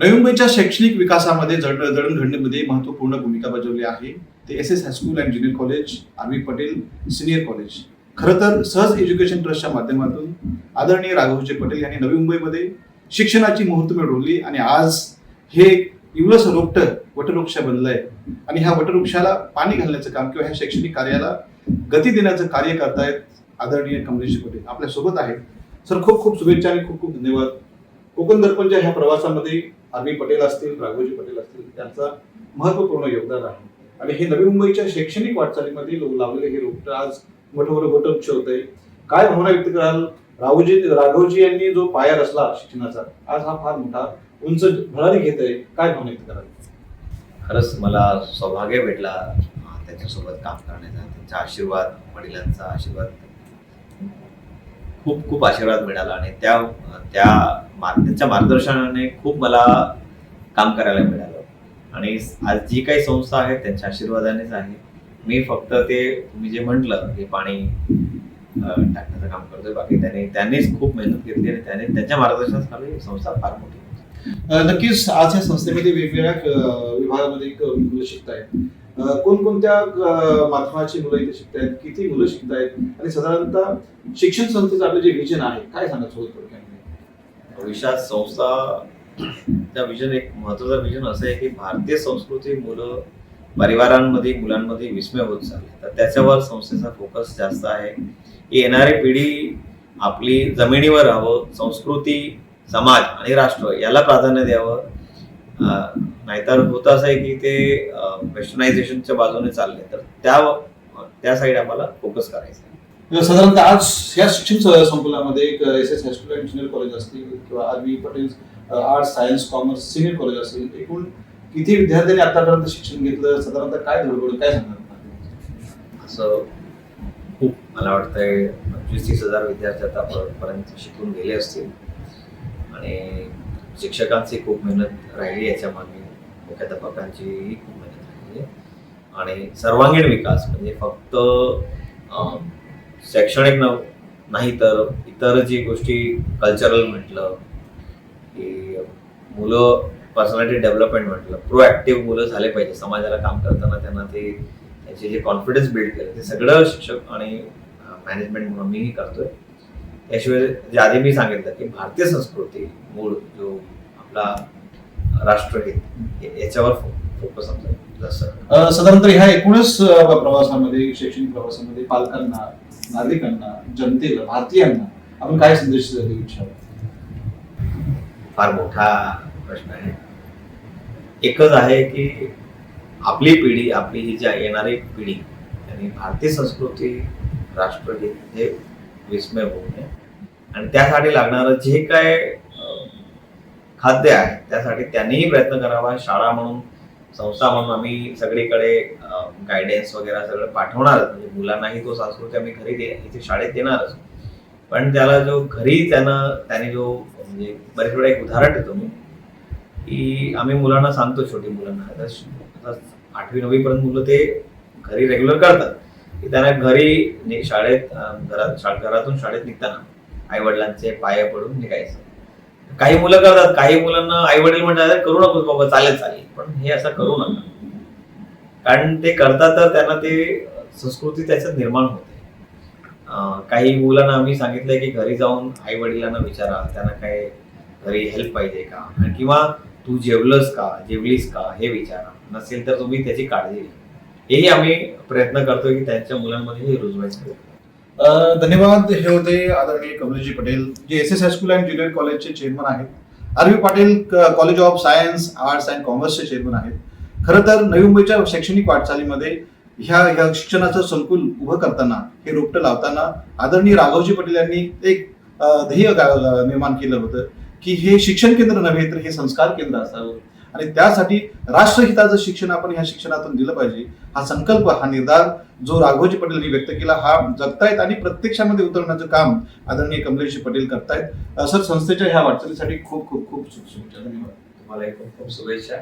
नवी मुंबईच्या शैक्षणिक विकासामध्ये जड जडणघडणीमध्ये महत्त्वपूर्ण भूमिका बजावली आहे. ते S S high school and junior college R Patel senior college खरं तर सहज एज्युकेशन ट्रस्टच्या माध्यमातून आदरणीय राघवजी पटेल यांनी नवी मुंबईमध्ये शिक्षणाची मुहूर्तमेढ रोवली आणि आज हे इवलस रोपट वटवृक्ष बनलंय. आणि ह्या वटवृक्षाला पाणी घालण्याचं काम किंवा ह्या शैक्षणिक कार्याला गती देण्याचं कार्य करतायत आदरणीय कमलेश पटेल. आपल्यासोबत आहेत. सर खूप खूप शुभेच्छा आणि खूप खूप धन्यवाद. कोकण दर्पणच्या ह्या प्रवासामध्ये आर पटेल असतील राघोजी पटेल असतील त्यांचा महत्त्वपूर्ण योगदान आहे. आणि हे नवी मुंबईच्या शैक्षणिक वाटचालीमध्ये लावलेले हे रोपट आज मोठं मोठं होत आहे काय भावना व्यक्त कराल? राघोजी राघवजी यांनी जो पाया रचला शिक्षणाचा आज हा फार मोठा उंच भरारी घेत आहे काय भावना व्यक्त कराल? खरंच मला सौभाग्य भेटला. त्यांच्यासोबत काम करण्याचा त्यांचा आशीर्वाद वडिलांचा आशीर्वाद. खूप खूप आशीर्वाद मिळाला आणि त्या त्या त्यांच्या मार्गदर्शनाने खूप मला काम करायला मिळालं. आणि आज जी काही संस्था आहे त्यांच्या आशीर्वादानेच आहे. मी फक्त ते तुम्ही जे म्हटलं हे पाणी टाकण्याचं काम करतोय बाकी त्याने त्यांनीच खूप मेहनत घेतली आणि त्याने त्यांच्या मार्गदर्शनाखाली संस्था फार मोठी. नक्कीच आज या संस्थेमध्ये वेगवेगळ्या विभागामध्ये एक मुलं कोणकोणत्या माध्यमाची मुलं इथे शिकतायत? किती मुलं शिकतायत? आणि साधारणतः शिक्षण संस्थेचं आपलं जे विजन आहे काय सांगायचं थोडं थोडक्यात भविष्यात संस्था विजन एक महत्त्वाचा विजन असं आहे की भारतीय संस्कृती मुलं परिवारांमध्ये मुलांमध्ये विस्मय होत चालले तर त्याच्यावर संस्थेचा फोकस जास्त आहे. की येणारी पिढी आपली जमिनीवर राहावं संस्कृती समाज आणि राष्ट्र याला प्राधान्य द्यावं. नाहीतर होतं असं आहे की ते वेस्टर्नायझेशनच्या बाजूने चालले. तर त्या त्या साईड आम्हाला फोकस करायचं आहे. साधारणतः आज या शिक्षण संकुलामध्ये एक S S high school and junior college असतील किंवा R B Patel arts science commerce senior college असेल एकूण किती विद्यार्थ्यांनी आतापर्यंत शिक्षण घेतलं? साधारणतः काय धडपड काय सांगणार असं खूप मला वाटतंय पंचवीस तीस हजार विद्यार्थी आतापर्यंत शिकून गेले असतील. आणि शिक्षकांची खूप मेहनत राहिली याच्या मागे. मुख्याध्यापकांचीही खूप मदत राहिली आहे. आणि सर्वांगीण विकास म्हणजे फक्त शैक्षणिक न नाही तर इतर जी गोष्टी कल्चरल म्हटलं की मुलं पर्सनॅलिटी डेव्हलपमेंट म्हटलं प्रोॲक्टिव्ह मुलं झाले पाहिजे. समाजाला काम करताना त्यांना ते त्यांचे जे कॉन्फिडन्स बिल्ड केलं ते सगळं शिक्षक आणि मॅनेजमेंट म्हणून मीही करतोय. त्याशिवाय जे आधी मी सांगितलं की भारतीय संस्कृती मूळ जो आपला राष्ट्रहित. याच्यावर फोकस आमचा जास्त साधारणतः ह्या एकूणच प्रवासामध्ये शैक्षणिक प्रवासामध्ये पालकांना नागरिकांना जनतेला भारतीयांना आपण काय संदेश देऊ इच्छा फार मोठा प्रश्न आहे. एकच आहे की आपली पिढी आपली ही ज्या येणारी पिढी आणि भारतीय संस्कृती राष्ट्रगीत हे विस्मय होऊ नये आणि त्यासाठी लागणारं जे काय खाद्य आहे त्यासाठी त्यांनीही प्रयत्न करावा. शाळा म्हणून संस्था म्हणून आम्ही सगळीकडे गायडन्स वगैरे सगळं पाठवणारच. म्हणजे मुलांनाही तो संस्कृती आम्ही घरी दे इथे शाळेत देणारच. पण त्याला जो घरी त्यानं त्याने जो म्हणजे बरेच वेळा एक उदाहरण देतो मी की आम्ही मुलांना सांगतो छोटी मुलांना. आता आठवी नववी पर्यंत मुलं ते घरी रेग्युलर करतात. की त्यांना घरी नि- शाळेत घरात घरातून शाळेत निघताना आई वडिलांचे पाय पडून निघायचं. काही मुलं करतात काही मुलांना आई वडील म्हणतात करू नकोस बाबा चालेल चालेल. पण हे असं करू नका. कारण ते करतात तर त्यांना ते संस्कृती त्याच्यात निर्माण होते. काही मुलांना आम्ही सांगितलंय की घरी जाऊन आई वडिलांना विचारा त्यांना काय घरी हेल्प पाहिजे का? किंवा तू जेवलंस का? जेवलीस का? हे विचारा. नसेल तर तुम्ही त्याची काळजी घ्या. हेही आम्ही प्रयत्न करतोय की त्यांच्या मुलांमध्ये हे रुजवायचं. धन्यवाद. हे होते आदरणीय Kamal ji Patel J S S high school and junior कॉलेजचे चेअरमन आहेत. R. Patil college of science arts and कॉमर्सचे चेअरमन आहेत. खरं तर नवी मुंबईच्या शैक्षणिक वाटचालीमध्ये ह्या ह्या शिक्षणाचं संकुल उभं करताना हे रोपटं लावताना आदरणीय राघवजी पटेल यांनी एक ध्येय निर्माण केलं होतं की हे शिक्षण केंद्र नव्हे तर हे संस्कार केंद्र असावं. आणि त्यासाठी राष्ट्रहिताचं शिक्षण आपण ह्या शिक्षणातून दिलं पाहिजे. हा संकल्प हा निर्धार जो राघोजी पटेल यांनी व्यक्त केला हा जगतायत आणि प्रत्यक्षामध्ये उतरवण्याचं काम आदरणीय कमलेशजी पटेल करतायत. सर संस्थेच्या ह्या वाटचालीसाठी खूप खूप खूप शुभेच्छा. धन्यवाद. तुम्हाला खूप खूप शुभेच्छा.